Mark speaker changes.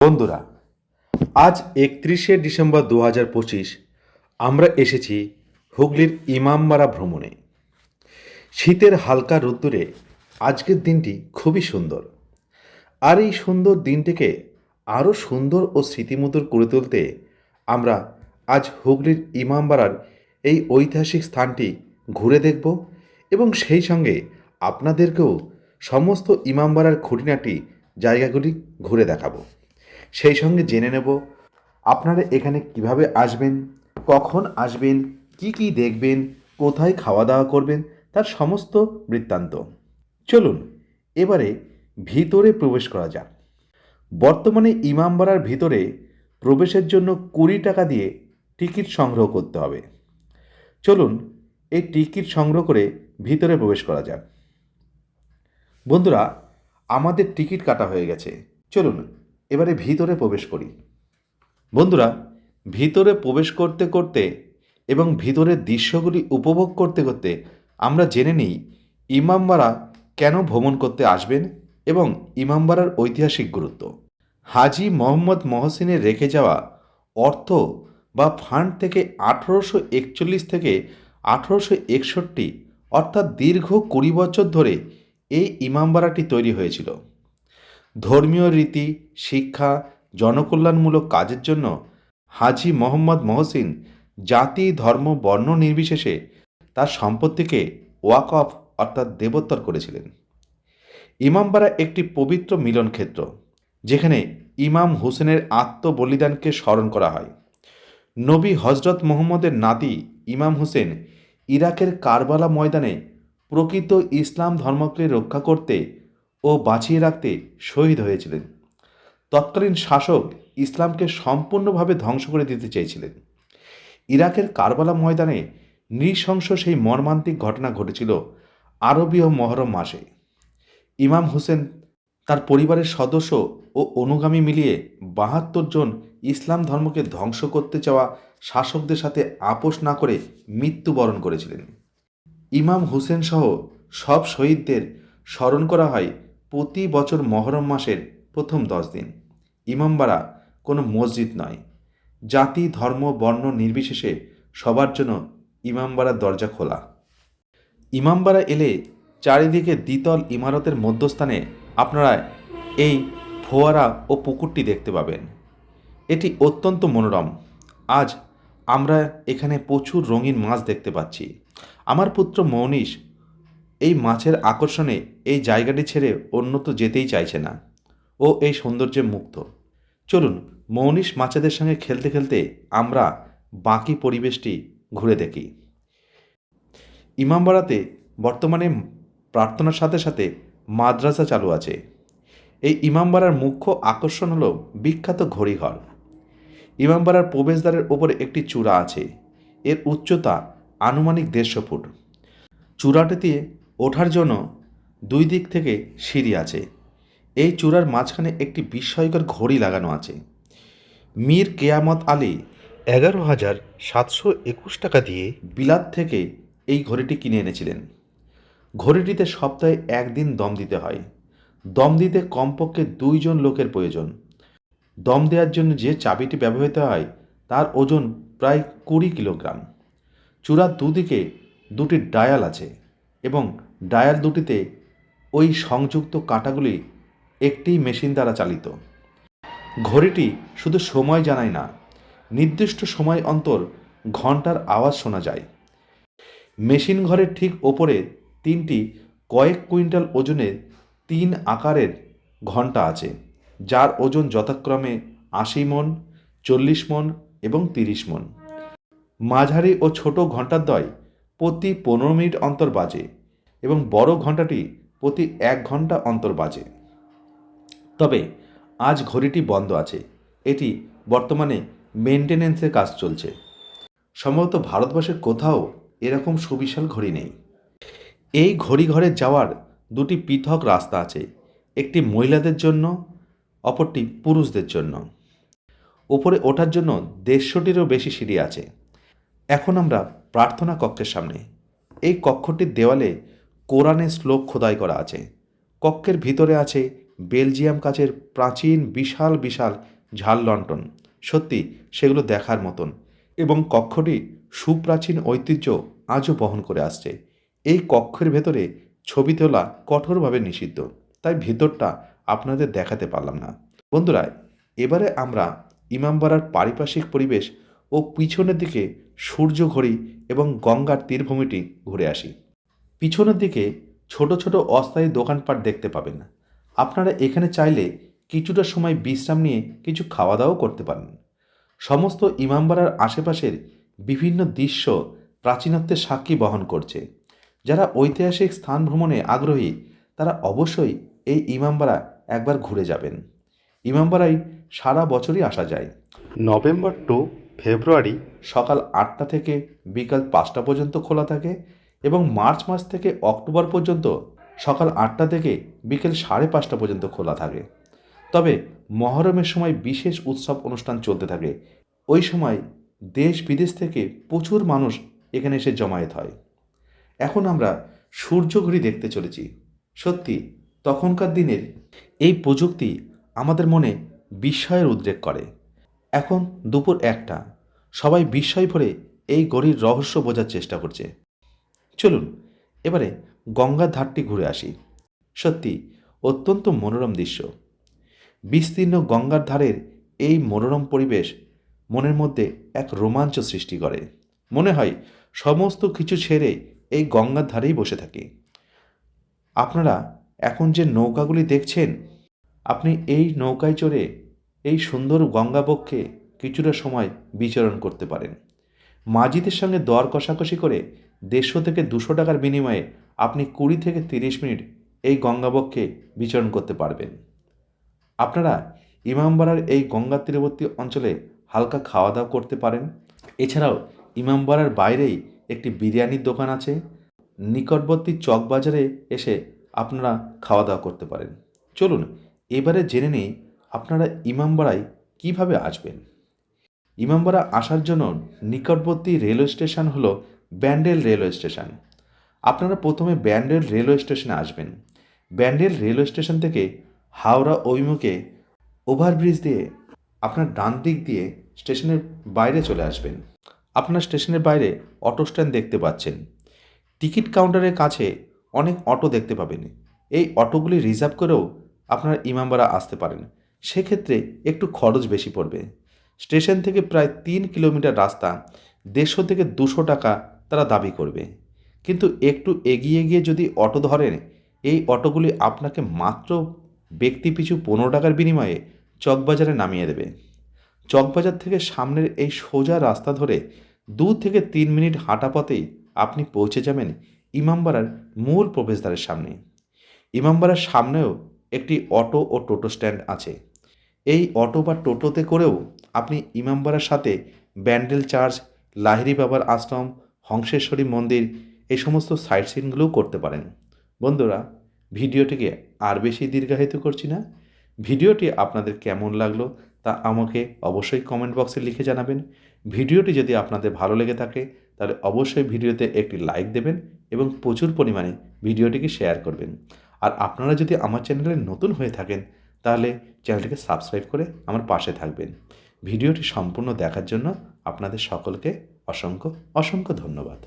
Speaker 1: বন্ধুরা, আজ একত্রিশে ডিসেম্বর দু হাজার পঁচিশ আমরা এসেছি হুগলির ইমামবাড়া ভ্রমণে। শীতের হালকা রোদ্দুরে আজকের দিনটি খুবই সুন্দর। আর এই সুন্দর দিনটিকে আরও সুন্দর ও স্মৃতিমধুর করে তুলতে আমরা আজ হুগলির ইমামবাড়ার এই ঐতিহাসিক স্থানটি ঘুরে দেখব এবং সেই সঙ্গে আপনাদেরকেও সমস্ত ইমামবাড়ার খুঁটিনাটি জায়গাগুলি ঘুরে দেখাবো। সেই সঙ্গে জেনে নেব আপনারা এখানে কীভাবে আসবেন, কখন আসবেন, কি কি দেখবেন, কোথায় খাওয়া দাওয়া করবেন, তার সমস্ত বৃত্তান্ত। চলুন, এবারে ভিতরে প্রবেশ করা যাক। বর্তমানে ইমামবাড়ার ভিতরে প্রবেশের জন্য কুড়ি টাকা দিয়ে টিকিট সংগ্রহ করতে হবে। চলুন, এই টিকিট সংগ্রহ করে ভিতরে প্রবেশ করা যাক। বন্ধুরা, আমাদের টিকিট কাটা হয়ে গেছে। চলুন এবারে ভিতরে প্রবেশ করি। বন্ধুরা, ভিতরে প্রবেশ করতে করতে এবং ভিতরের দৃশ্যগুলি উপভোগ করতে করতে আমরা জেনে নিই ইমামবাড়া কেন ভ্রমণ করতে আসবেন এবং ইমামবাড়ার ঐতিহাসিক গুরুত্ব। হাজি মোহাম্মদ মহসিনের রেখে যাওয়া অর্থ বা ফান্ড থেকে আঠেরোশো একচল্লিশ থেকে আঠেরোশো একষট্টি, অর্থাৎ দীর্ঘ কুড়ি বছর ধরে এই ইমামবাড়াটি তৈরি হয়েছিল। ধর্মীয় রীতি, শিক্ষা, জনকল্যাণমূলক কাজের জন্য হাজি মোহাম্মদ মহসিন জাতি, ধর্ম, বর্ণ নির্বিশেষে তার সম্পত্তিকে ওয়াক অফ অর্থাৎ দেবোত্তর করেছিলেন। ইমামবাড়া একটি পবিত্র মিলন ক্ষেত্র, যেখানে ইমাম হোসেনের আত্মবলিদানকে স্মরণ করা হয়। নবী হজরত মোহাম্মদের নাতি ইমাম হুসেন ইরাকের কারবালা ময়দানে প্রকৃত ইসলাম ধর্মকে রক্ষা করতে ও বাঁচিয়ে রাখতে শহীদ হয়েছিলেন। তৎকালীন শাসক ইসলামকে সম্পূর্ণভাবে ধ্বংস করে দিতে চেয়েছিলেন। ইরাকের কারবালা ময়দানে নৃশংস সেই মর্মান্তিক ঘটনা ঘটেছিল আরবীয় মহরম মাসে। ইমাম হোসেন তার পরিবারের সদস্য ও অনুগামী মিলিয়ে বাহাত্তর জন ইসলাম ধর্মকে ধ্বংস করতে চাওয়া শাসকদের সাথে আপোষ না করে মৃত্যুবরণ করেছিলেন। ইমাম হোসেন সহ সব শহীদদের স্মরণ করা হয় প্রতি বছর মহরম মাসের প্রথম দশ দিন। ইমামবাড়া কোনো মসজিদ নয়। জাতি, ধর্ম, বর্ণ নির্বিশেষে সবার জন্য ইমামবাড়ার দরজা খোলা। ইমামবাড়া এলে চারিদিকে দ্বিতল ইমারতের মধ্যস্থানে আপনারা এই ফোয়ারা ও পুকুরটি দেখতে পাবেন। এটি অত্যন্ত মনোরম। আজ আমরা এখানে প্রচুর রঙিন মাছ দেখতে পাচ্ছি। আমার পুত্র মৌনিশ এই মাছের আকর্ষণে এই জায়গাটি ছেড়ে অন্যত যেতেই চাইছে না। ও এই সৌন্দর্যে মুক্ত চলুন মৌনিশ মাছেদের সঙ্গে খেলতে খেলতে আমরা বাকি পরিবেশটি ঘুরে দেখি। ইমামবাড়াতে বর্তমানে প্রার্থনার সাথে সাথে মাদ্রাসা চালু আছে। এই ইমামবাড়ার মুখ্য আকর্ষণ হল বিখ্যাত ঘড়িঘর। ইমামবাড়ার প্রবেশদ্বারের ওপরে একটি চূড়া আছে। এর উচ্চতা আনুমানিক দেড়শো ফুট। চূড়াটিতে ওঠার জন্য দুই দিক থেকে সিঁড়ি আছে। এই চূড়ার মাঝখানে একটি বিস্ময়কর ঘড়ি লাগানো আছে। মীর কেয়ামত আলী এগারো হাজার সাতশো একুশ টাকা দিয়ে বিলাত থেকে এই ঘড়িটি কিনে এনেছিলেন। ঘড়িটিতে সপ্তাহে একদিন দম দিতে হয়। দম দিতে কমপক্ষে দুইজন লোকের প্রয়োজন। দম দেওয়ার জন্য যে চাবিটি ব্যবহৃত হয় তার ওজন প্রায় কুড়ি কিলোগ্রাম। চূড়ার দুদিকে দুটি ডায়াল আছে। এবং ডায়াল দুটিতে ওই সংযুক্ত কাঁটাগুলি একটি মেশিন দ্বারা চালিত। ঘড়িটি শুধু সময় জানায় না, নির্দিষ্ট সময় অন্তর ঘণ্টার আওয়াজ শোনা যায়। মেশিন ঘরের ঠিক ওপরে তিনটি কয়েক কুইন্টাল ওজনের তিন আকারের ঘণ্টা আছে, যার ওজন যথাক্রমে আশি মন, চল্লিশ মন এবং তিরিশ মন। মাঝারি ও ছোট ঘণ্টাদ্বয় প্রতি পনেরো মিনিট অন্তর বাজে এবং বড় ঘণ্টাটি প্রতি এক ঘণ্টা অন্তর বাজে। তবে আজ ঘড়িটি বন্ধ আছে। এটি বর্তমানে মেনটেনেন্সের কাজ চলছে। সম্ভবত ভারতবর্ষের কোথাও এরকম সুবিশাল ঘড়ি নেই। এই ঘড়ি ঘরে যাওয়ার দুটি পৃথক রাস্তা আছে, একটি মহিলাদের জন্য, অপরটি পুরুষদের জন্য। ওপরে ওঠার জন্য দেড়শোটিরও বেশি সিঁড়ি আছে। এখন আমরা প্রার্থনা কক্ষের সামনে। এই কক্ষটির দেওয়ালে কোরআনের শ্লোক খোদাই করা আছে। কক্ষের ভিতরে আছে বেলজিয়াম কাচের প্রাচীন বিশাল বিশাল ঝাল লন্ঠন সত্যি, সেগুলো দেখার মতন। এবং কক্ষটি সুপ্রাচীন ঐতিহ্য আজও বহন করে আসছে। এই কক্ষের ভেতরে ছবি তোলা কঠোরভাবে নিষিদ্ধ। তাই ভেতরটা আপনাদের দেখাতে পারলাম না। বন্ধুরা, এবারে আমরা ইমামবাড়ার পারিপার্শ্বিক পরিবেশ ও পিছনের দিকে সূর্য ঘড়ি এবং গঙ্গার তীরভূমিটি ঘুরে আসি। পিছনের দিকে ছোট ছোট অস্থায়ী দোকানপাট দেখতে পাবেন। আপনারা এখানে চাইলে কিছুটা সময় বিশ্রাম নিয়ে কিছু খাওয়া দাওয়াও করতে পারেন। সমস্ত ইমামবাড়ার আশেপাশের বিভিন্ন দৃশ্য প্রাচীনত্বের সাক্ষী বহন করছে। যারা ঐতিহাসিক স্থান ভ্রমণে আগ্রহী, তারা অবশ্যই এই ইমামবাড়া একবার ঘুরে যাবেন। ইমামবাড়ায় সারা বছরই আসা যায়। নভেম্বর টু ফেব্রুয়ারি সকাল আটটা থেকে বিকাল পাঁচটা পর্যন্ত খোলা থাকে এবং মার্চ মাস থেকে অক্টোবর পর্যন্ত সকাল আটটা থেকে বিকেল সাড়ে পাঁচটা পর্যন্ত খোলা থাকে। তবে মহরমের সময় বিশেষ উৎসব অনুষ্ঠান চলতে থাকে। ওই সময় দেশ বিদেশ থেকে প্রচুর মানুষ এখানে এসে জমায়েত হয়। এখন আমরা সূর্যঘড়ি দেখতে চলেছি। সত্যি, তখনকার দিনের এই প্রযুক্তি আমাদের মনে বিস্ময়ের উদ্রেক করে। এখন দুপুর একটা। সবাই বিস্ময় ভরে এই ঘড়ির রহস্য বোঝার চেষ্টা করছে। চলুন, এবারে গঙ্গার ধারটি ঘুরে আসি। সত্যি, অত্যন্ত মনোরম দৃশ্য। বিস্তীর্ণ গঙ্গার ধারের এই মনোরম পরিবেশ মনের মধ্যে এক রোমাঞ্চ সৃষ্টি করে। মনে হয় সমস্ত কিছু ছেড়ে এই গঙ্গার ধারেই বসে থাকি। আপনারা এখন যে নৌকাগুলি দেখছেন, আপনি এই নৌকায় চড়ে এই সুন্দর গঙ্গাবক্ষে কিছুটা সময় বিচরণ করতে পারেন। মাঝিদের সঙ্গে দর কষাকষি করে দেড়শো থেকে দুশো টাকার বিনিময়ে আপনি কুড়ি থেকে তিরিশ মিনিট এই গঙ্গাবক্ষে বিচরণ করতে পারবেন। আপনারা ইমামবাড়ার এই গঙ্গা তীরবর্তী অঞ্চলে হালকা খাওয়া দাওয়া করতে পারেন। এছাড়াও ইমামবাড়ার বাইরেই একটি বিরিয়ানির দোকান আছে। নিকটবর্তী চকবাজারে এসে আপনারা খাওয়া দাওয়া করতে পারেন। চলুন, এবারে জেনে নিই আপনারা ইমামবাড়ায় কীভাবে আসবেন? ইমামবাড়া আসার জন্য নিকটবর্তী রেলওয়ে স্টেশন হলো ব্যান্ডেল রেলওয়ে স্টেশন। আপনারা প্রথমে ব্যান্ডেল রেলওয়ে স্টেশনে আসবেন। ব্যান্ডেল রেলওয়ে স্টেশন থেকে হাওড়া অভিমুখে ওভারব্রিজ দিয়ে আপনার ডান দিক দিয়ে স্টেশনের বাইরে চলে আসবেন। আপনার স্টেশনের বাইরে অটো স্ট্যান্ড দেখতে পাচ্ছেন। টিকিট কাউন্টারের কাছে অনেক অটো দেখতে পাবেন। এই অটোগুলি রিজার্ভ করেও আপনারা ইমামবাড়া আসতে পারেন। সেক্ষেত্রে একটু খরচ বেশি পড়বে। স্টেশন থেকে প্রায় তিন কিলোমিটার রাস্তা দেড়শো থেকে দুশো টাকা তারা দাবি করবে। কিন্তু একটু এগিয়ে গিয়ে যদি অটো ধরেন, এই অটোগুলি আপনাকে মাত্র ব্যক্তি পিছু পনেরো টাকার বিনিময়ে চকবাজারে নামিয়ে দেবে। চকবাজার থেকে সামনের এই সোজা রাস্তা ধরে দু থেকে তিন মিনিট হাঁটা পথেই আপনি পৌঁছে যাবেন ইমামবাড়ার মূল প্রবেশদ্বারের সামনে। ইমামবাড়ার সামনেও একটি অটো ও টোটো স্ট্যান্ড আছে। এই অটো বা টোটোতে করেও আপনি ইমামবাড়ার সাথে ব্যান্ডেল চার্চ লাহিরি বাবার আশ্রম, হংসেশ্বরী মন্দির এই সমস্ত সাইট সিনগুলোও করতে পারেন। বন্ধুরা, ভিডিওটিকে আর বেশি দীর্ঘায়িত করছি না। ভিডিওটি আপনাদের কেমন লাগল তা আমাকে অবশ্যই কমেন্ট বক্সে লিখে জানাবেন। ভিডিওটি যদি আপনাদের ভালো লেগে থাকে, তাহলে অবশ্যই ভিডিওতে একটি লাইক দেবেন এবং প্রচুর পরিমাণে ভিডিওটিকে শেয়ার করবেন। আর আপনারা যদি আমার চ্যানেলে নতুন হয়ে থাকেন তাহলে চ্যানেলটিকে সাবস্ক্রাইব করে আমার পাশে থাকবেন। ভিডিওটি সম্পূর্ণ দেখার জন্য আপনাদের সকলকে অসংখ্য অসংখ্য ধন্যবাদ।